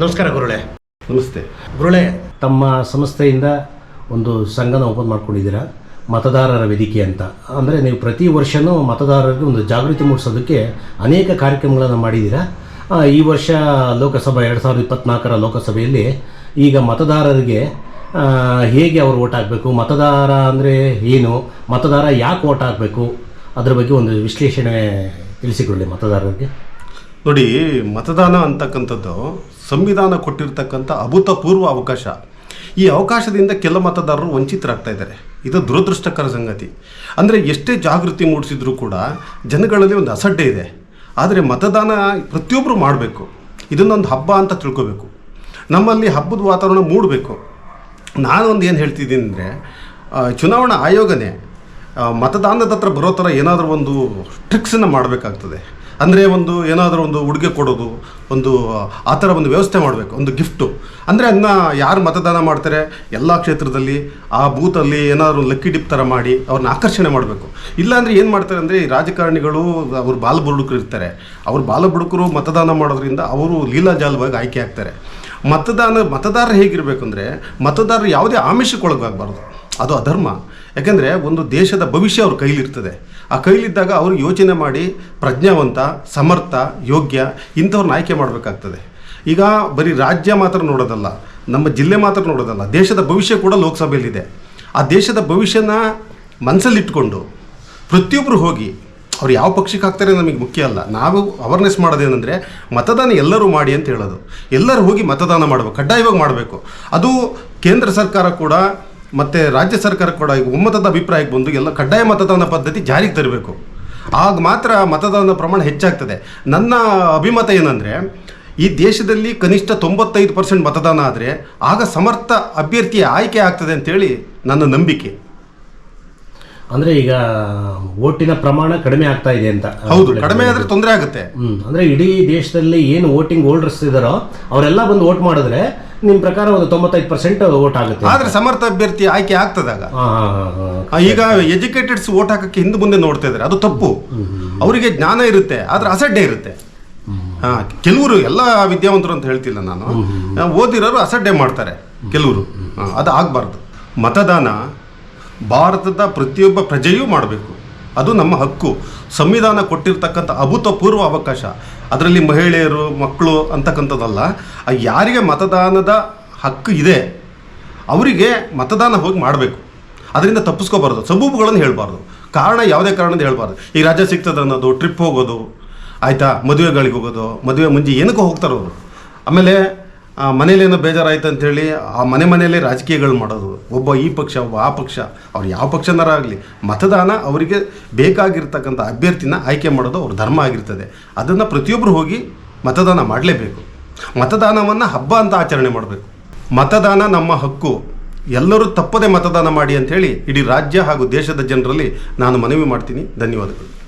ನಮಸ್ಕಾರ ಗುರುಳೆ ನಮಸ್ತೆ. ಗುರುಳೆ ತಮ್ಮ ಸಂಸ್ಥೆಯಿಂದ ಒಂದು ಸಂಘನ ಓಪನ್ ಮಾಡ್ಕೊಂಡಿದ್ದೀರಾ? ಮತದಾರರ ವೇದಿಕೆ ಅಂತ. ಅಂದರೆ ನೀವು ಪ್ರತಿ ವರ್ಷವೂ ಮತದಾರರಿಗೆ ಒಂದು ಜಾಗೃತಿ ಮೂಡಿಸೋದಕ್ಕೆ ಅನೇಕ ಕಾರ್ಯಕ್ರಮಗಳನ್ನು ಮಾಡಿದ್ದೀರಾ? ಈ ವರ್ಷ ಲೋಕಸಭಾ ಎರಡು ಸಾವಿರದ ಇಪ್ಪತ್ತ್ನಾಲ್ಕರ ಲೋಕಸಭೆಯಲ್ಲಿ ಈಗ ಮತದಾರರಿಗೆ ಹೇಗೆ ಅವರು ಓಟ್ ಹಾಕಬೇಕು ಮತದಾರ ಅಂದರೆ ಏನು ಮತದಾರ ಯಾಕೆ ಓಟ್ ಹಾಕಬೇಕು ಅದರ ಬಗ್ಗೆ ಒಂದು ವಿಶ್ಲೇಷಣೆ ತಿಳಿಸಿಕೊಳ್ಳಿ ಮತದಾರರಿಗೆ. ನೋಡಿ, ಮತದಾನ ಅಂತಕ್ಕಂಥದ್ದು ಸಂವಿಧಾನ ಕೊಟ್ಟಿರ್ತಕ್ಕಂಥ ಅಭೂತಪೂರ್ವ ಅವಕಾಶ. ಈ ಅವಕಾಶದಿಂದ ಕೆಲ ಮತದಾರರು ವಂಚಿತರಾಗ್ತಾ ಇದ್ದಾರೆ. ಇದು ದುರದೃಷ್ಟಕರ ಸಂಗತಿ. ಅಂದರೆ ಎಷ್ಟೇ ಜಾಗೃತಿ ಮೂಡಿಸಿದ್ರೂ ಕೂಡ ಜನಗಳಲ್ಲಿ ಒಂದು ಅಸಡ್ಡೆ ಇದೆ. ಆದರೆ ಮತದಾನ ಪ್ರತಿಯೊಬ್ಬರು ಮಾಡಬೇಕು. ಇದನ್ನೊಂದು ಹಬ್ಬ ಅಂತ ತಿಳ್ಕೋಬೇಕು. ನಮ್ಮಲ್ಲಿ ಹಬ್ಬದ ವಾತಾವರಣ ಮೂಡಬೇಕು. ನಾನೊಂದು ಏನು ಹೇಳ್ತಿದ್ದೀನಿ ಅಂದರೆ ಚುನಾವಣಾ ಆಯೋಗನೇ ಮತದಾನದ ಹತ್ರ ಬರೋ ಥರ ಏನಾದರೂ ಒಂದು ಟ್ರಿಕ್ಸನ್ನು ಮಾಡಬೇಕಾಗ್ತದೆ. ಅಂದರೆ ಒಂದು ಏನಾದರೂ ಒಂದು ಉಡುಗೆ ಕೊಡೋದು, ಒಂದು, ಆ ಥರ ಒಂದು ವ್ಯವಸ್ಥೆ ಮಾಡಬೇಕು, ಒಂದು ಗಿಫ್ಟು. ಅಂದರೆ ಅದನ್ನ ಯಾರು ಮತದಾನ ಮಾಡ್ತಾರೆ? ಎಲ್ಲ ಕ್ಷೇತ್ರದಲ್ಲಿ, ಆ ಬೂತಲ್ಲಿ ಏನಾದರೂ ಲಕ್ಕಿ ಡಿಪ್ ಥರ ಮಾಡಿ ಅವ್ರನ್ನ ಆಕರ್ಷಣೆ ಮಾಡಬೇಕು. ಇಲ್ಲಾಂದರೆ ಏನು ಮಾಡ್ತಾರೆ ಅಂದರೆ, ಈ ರಾಜಕಾರಣಿಗಳು ಬಾಲ ಬಾಲಬುಡುಕರು ಇರ್ತಾರೆ. ಅವ್ರು ಬಾಲಬುಡುಕರು ಮತದಾನ ಮಾಡೋದ್ರಿಂದ ಅವರು ಲೀಲಾಜಾಲವಾಗಿ ಆಯ್ಕೆ ಆಗ್ತಾರೆ. ಮತದಾನ ಮತದಾರರು ಹೇಗಿರಬೇಕು ಅಂದರೆ, ಮತದಾರರು ಯಾವುದೇ ಆಮಿಷಕ್ಕೊಳಗಾಗಬಾರ್ದು. ಅದು ಅಧರ್ಮ. ಯಾಕೆಂದರೆ ಒಂದು ದೇಶದ ಭವಿಷ್ಯ ಅವ್ರ ಕೈಲಿರ್ತದೆ. ಆ ಕೈಲಿದ್ದಾಗ ಅವರು ಯೋಚನೆ ಮಾಡಿ ಪ್ರಜ್ಞಾವಂತ, ಸಮರ್ಥ, ಯೋಗ್ಯ ಇಂಥವ್ರನ್ನ ಆಯ್ಕೆ ಮಾಡಬೇಕಾಗ್ತದೆ. ಈಗ ಬರೀ ರಾಜ್ಯ ಮಾತ್ರ ನೋಡೋದಲ್ಲ, ನಮ್ಮ ಜಿಲ್ಲೆ ಮಾತ್ರ ನೋಡೋದಲ್ಲ, ದೇಶದ ಭವಿಷ್ಯ ಕೂಡ ಲೋಕಸಭೆಯಲ್ಲಿದೆ. ಆ ದೇಶದ ಭವಿಷ್ಯನ ಮನಸ್ಸಲ್ಲಿಟ್ಕೊಂಡು ಪ್ರತಿಯೊಬ್ಬರು ಹೋಗಿ, ಅವ್ರು ಯಾವ ಪಕ್ಷಕ್ಕೆ ಹಾಕ್ತಾರೆ ನಮಗೆ ಮುಖ್ಯ ಅಲ್ಲ. ನಾವು ಅವೇರ್ನೆಸ್ ಮಾಡೋದೇನೆಂದರೆ ಮತದಾನ ಎಲ್ಲರೂ ಮಾಡಿ ಅಂತ ಹೇಳೋದು. ಎಲ್ಲರೂ ಹೋಗಿ ಮತದಾನ ಮಾಡಬೇಕು, ಕಡ್ಡಾಯವಾಗಿ ಮಾಡಬೇಕು. ಅದು ಕೇಂದ್ರ ಸರ್ಕಾರ ಕೂಡ ಮತ್ತು ರಾಜ್ಯ ಸರ್ಕಾರ ಕೂಡ ಈಗ ಒಮ್ಮತದ ಅಭಿಪ್ರಾಯಕ್ಕೆ ಬಂದು ಎಲ್ಲ ಕಡ್ಡಾಯ ಮತದಾನ ಪದ್ಧತಿ ಜಾರಿಗೆ ತರಬೇಕು. ಆಗ ಮಾತ್ರ ಮತದಾನದ ಪ್ರಮಾಣ ಹೆಚ್ಚಾಗ್ತದೆ. ನನ್ನ ಅಭಿಮತ ಏನಂದರೆ, ಈ ದೇಶದಲ್ಲಿ ಕನಿಷ್ಠ ತೊಂಬತ್ತೈದು ಪರ್ಸೆಂಟ್ ಮತದಾನ ಆದರೆ ಆಗ ಸಮರ್ಥ ಅಭ್ಯರ್ಥಿಯ ಆಯ್ಕೆ ಆಗ್ತದೆ ಅಂತೇಳಿ ನನ್ನ ನಂಬಿಕೆ. ಅಂದರೆ ಈಗ ಓಟಿನ ಪ್ರಮಾಣ ಕಡಿಮೆ ಆಗ್ತಾ ಇದೆ ಅಂತ ಹೌದು ಕಡಿಮೆ ಆದ್ರೆ ತೊಂದರೆ ಆಗುತ್ತೆ. ಹ್ಮ್ ಅಂದ್ರೆ ಇಡೀ ದೇಶದಲ್ಲಿ ಏನು ವೋಟಿಂಗ್ ಹೋಲ್ಡರ್ಸ್ ಇದಾರೋ ಅವರೆಲ್ಲ ಬಂದು ವೋಟ್ ಮಾಡಿದ್ರೆ ನಿಮ್ ಪ್ರಕಾರ ಒಂದು ತೊಂಬತ್ತೈದು ಪರ್ಸೆಂಟ್ ವೋಟ್ ಆಗುತ್ತೆ ಆದ್ರೆ ಸಮರ್ಥ ಅಭ್ಯರ್ಥಿ ಆಯ್ಕೆ ಆಗ್ತದಾಗ ಈಗ ಎಜುಕೇಟೆಡ್ಸ್ ವೋಟ್ ಹಾಕಕ್ಕೆ ಹಿಂದೆ ಮುಂದೆ ನೋಡ್ತಾ ಇದ್ದಾರೆ ಅದು ತಪ್ಪು. ಅವರಿಗೆ ಜ್ಞಾನ ಇರುತ್ತೆ ಆದ್ರೆ ಅಸಡ್ಡೆ ಇರುತ್ತೆ. ಹಾ ಕೆಲವರು ಎಲ್ಲ ವಿದ್ಯಾವಂತರು ಅಂತ ಹೇಳ್ತಿಲ್ಲ ನಾನು. ಓದಿರೋರು ಅಸಡ್ಡೆ ಮಾಡ್ತಾರೆ ಕೆಲವರು. ಅದು ಆಗಬಾರ್ದು. ಮತದಾನ ಭಾರತದ ಪ್ರತಿಯೊಬ್ಬ ಪ್ರಜೆಯೂ ಮಾಡಬೇಕು. ಅದು ನಮ್ಮ ಹಕ್ಕು. ಸಂವಿಧಾನ ಕೊಟ್ಟಿರ್ತಕ್ಕಂಥ ಅಭೂತಪೂರ್ವ ಅವಕಾಶ. ಅದರಲ್ಲಿ ಮಹಿಳೆಯರು, ಮಕ್ಕಳು ಅಂತಕ್ಕಂಥದ್ದಲ್ಲ ಯಾರಿಗೆ ಮತದಾನದ ಹಕ್ಕು ಇದೆ, ಅವರಿಗೆ ಮತದಾನ ಹೋಗಿ ಮಾಡಬೇಕು. ಅದರಿಂದ ತಪ್ಪಿಸ್ಕೋಬಾರ್ದು. ಸಬೂಬುಗಳನ್ನು ಹೇಳಬಾರ್ದು. ಕಾರಣ ಯಾವುದೇ ಕಾರಣದಿಂದ ಹೇಳಬಾರ್ದು. ಈ ರಾಜ್ಯ ಸಿಗ್ತದೆ ಅನ್ನೋದು ಟ್ರಿಪ್ ಹೋಗೋದು, ಆಯಿತಾ, ಮದುವೆಗಳಿಗೆ ಹೋಗೋದು, ಮದುವೆ ಮುಂಜಿ ಏನಕ್ಕೂ ಹೋಗ್ತಾರೋ ಅವರು ಆಮೇಲೆ ಮನೇಲೇನೋ ಬೇಜಾರಾಯ್ತು ಅಂಥೇಳಿ ಆ ಮನೆ ಮನೆಯಲ್ಲೇ ರಾಜಕೀಯಗಳು ಮಾಡೋದು. ಒಬ್ಬ ಈ ಪಕ್ಷ, ಒಬ್ಬ ಆ ಪಕ್ಷ. ಅವ್ರು ಯಾವ ಪಕ್ಷನಾರ ಆಗಲಿ ಮತದಾನ ಅವರಿಗೆ ಬೇಕಾಗಿರ್ತಕ್ಕಂಥ ಅಭ್ಯರ್ಥಿನ ಆಯ್ಕೆ ಮಾಡೋದು ಅವ್ರ ಧರ್ಮ ಆಗಿರ್ತದೆ. ಅದನ್ನು ಪ್ರತಿಯೊಬ್ಬರು ಹೋಗಿ ಮತದಾನ ಮಾಡಲೇಬೇಕು. ಮತದಾನವನ್ನು ಹಬ್ಬ ಅಂತ ಆಚರಣೆ ಮಾಡಬೇಕು. ಮತದಾನ ನಮ್ಮ ಹಕ್ಕು. ಎಲ್ಲರೂ ತಪ್ಪದೆ ಮತದಾನ ಮಾಡಿ ಅಂಥೇಳಿ ಇಡೀ ರಾಜ್ಯ ಹಾಗೂ ದೇಶದ ಜನರಲ್ಲಿ ನಾನು ಮನವಿ ಮಾಡ್ತೀನಿ. ಧನ್ಯವಾದಗಳು.